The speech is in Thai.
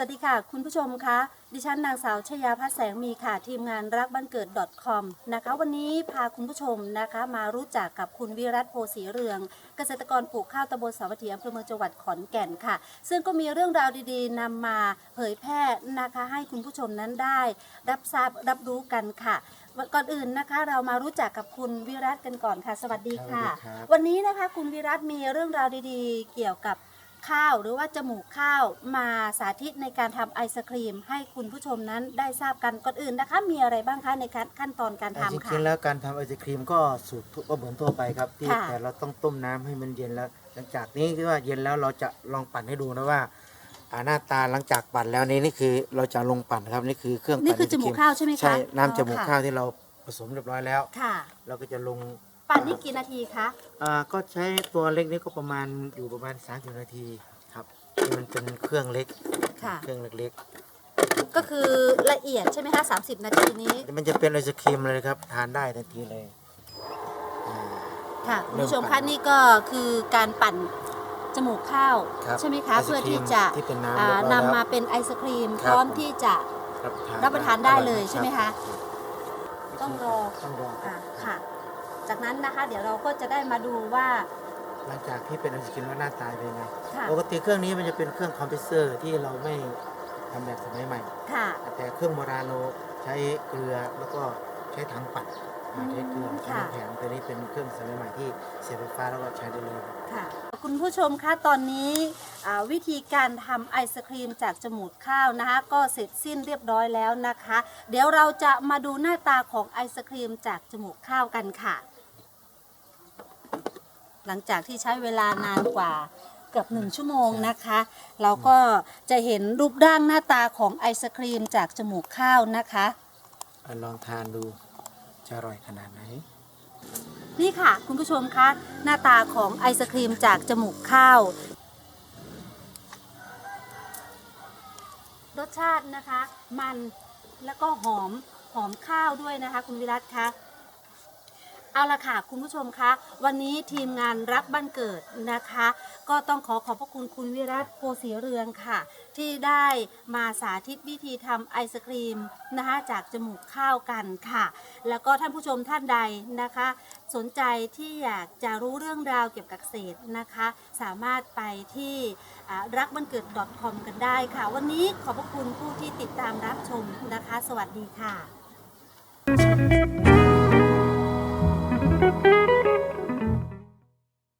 สวัสดีค่ะ คุณผู้ชมคะ ดิฉันนางสาวชยาพัฒแสงมีค่ะ ทีมงานรักบ้านเกิด .com นะคะ วันนี้พาคุณผู้ชมนะคะ มารู้จักกับคุณวิรัตโพสีเรือง เกษตรกรปลูกข้าวตำบลสาวัตถีอำเภอเมืองจังหวัดขอนแก่นค่ะ ซึ่งก็มีเรื่องราวดีๆนำมาเผยแพร่นะคะให้คุณผู้ชมนั้นได้ รับทราบรับรู้กันค่ะก่อนอื่นนะคะเรามารู้จักกับคุณวิรัตกันก่อนค่ะ สวัสดีค่ะสวัสดีครับวันนี้นะคะคุณวิรัตมีเรื่องราวดีๆ เกี่ยวกับ ข้าวหรือว่าจมูกข้าวมาสาธิตในการทำไอศครีม ให้คุณผู้ชมนั้นได้ทราบกันก่อนอื่นนะคะ มีอะไรบ้างคะในขั้นขั้นตอนการจทำค่ะ ริงๆแล้วการทำไอศครีมก็สูตรก็เหมือนทั่วไปครับที่ค่ะ แต่เราต้องต้มน้ำให้มันเย็นแล้ว หลังจากนี้ที่ว่าเย็นแล้วเราจะลองปั่นให้ดูนะว่าอ่าหน้าตาหลังจากปั่นแล้วนี่นี่คือเราจะลงปั่นครับนี่คือเครื่องนี่ปั่นคือไศจมูกข้าวใช่ไหมคะใช่น้ำจมูกอ๋อข้าวที่เราผสมเรียบร้อยแล้ว ค่ะ เราก็จะลง ปั่นนี่กี่นาทีคะอ่าก็ใช้ตัวเล็กนี่ก็ประมาณอยู่ประมาณ30นาทีครับที่มันเป็นเครื่องเล็กค่ะ เครื่องเล็กก็คือละเอียดใช่ไหมคะ30นาทีนี้ ๆมันจะเป็นไอศครีมเลยครับทานได้ทันทีเลยอ่า ค่ะคุณผู้ชมเริ่มปั่คะนนี่ก็คือการปั่นจมูกข้าว ครับใช่ไหมคะ ไอศกรีมเพื่อที่จะที่เป็นน้ำอ่าเรียบร้อยแล้วนำมาเป็นไอศครีม คพรับ ร้อมผมที่จะรับประทานรับประทานได้เลยอร่อใช่ไหมคะรับต้องรอ ต้องรออ่าค่ะ จากนั้นนะคะ เดี๋ยวเราก็จะได้มาดูว่า หลังจากที่เป็นไอศกรีมว่าหน้าตาเป็นไงค่ะ ปกติเครื่องนี้มันจะเป็นเครื่องคอมเพรสเซอร์ที่เราไม่ทำแบบสมัยใหม่ ค่ะ แต่เครื่องโบราณเราใช้เกลือแล้วก็ใช้ถังปัดอ่าใช้เกลืออืมใช้ค่ะ น้ำแข็งตัวนี้เป็นเครื่องสมัยใหม่ที่เสียบไฟฟ้าแล้วก็ใช้ได้เลย ค่ะคุณผู้ชมคะตอนนี้อ่าวิธีการทำไอศครีมจากจมูกข้าวนะคะ ก็เสร็จสิ้นเรียบร้อยแล้วนะคะ เดี๋ยวเราจะมาดูหน้าตาของไอศครีมจากจมูกข้าวกันค่ะ หลังจากที่ใช้เวลานานกว่าเกือบหนึ่งชั่วโมงนะคะ เราก็จะเห็นรูปร่างหน้าตาของไอศครีมจากจมูกข้าวนะคะอะลองทานดูจะอร่อยขนาดไหนนี่ค่ะ คุณผู้ชมคะหน้าตาของไอศครีมจากจมูกข้าว รสชาตินะคะ มันแล้วก็หอมหอมข้าวด้วยนะคะ คุณวิรัตคะ เอาละค่ะคุณผู้ชมคะวันนี้ทีมงานรักบ้านเกิดนะคะ ก็ต้องขอขอบพระคุณคุณวิรัตโพสีเรืองค่ะ ที่ได้มาสาธิตวิธีทำไอศครีมนะคะจากจมูกข้าวกันค่ะ แล้วก็ท่านผู้ชมท่านใดนะคะ สนใจที่อยากจะรู้เรื่องราวเกี่ยวกับเกษตรนะคะ สามารถไปที่รักบันเกิด .com กันได้ค่ะ วันนี้ขอบพระคุณผู้ที่ติดตามรับชมนะคะ สวัสดีค่ะ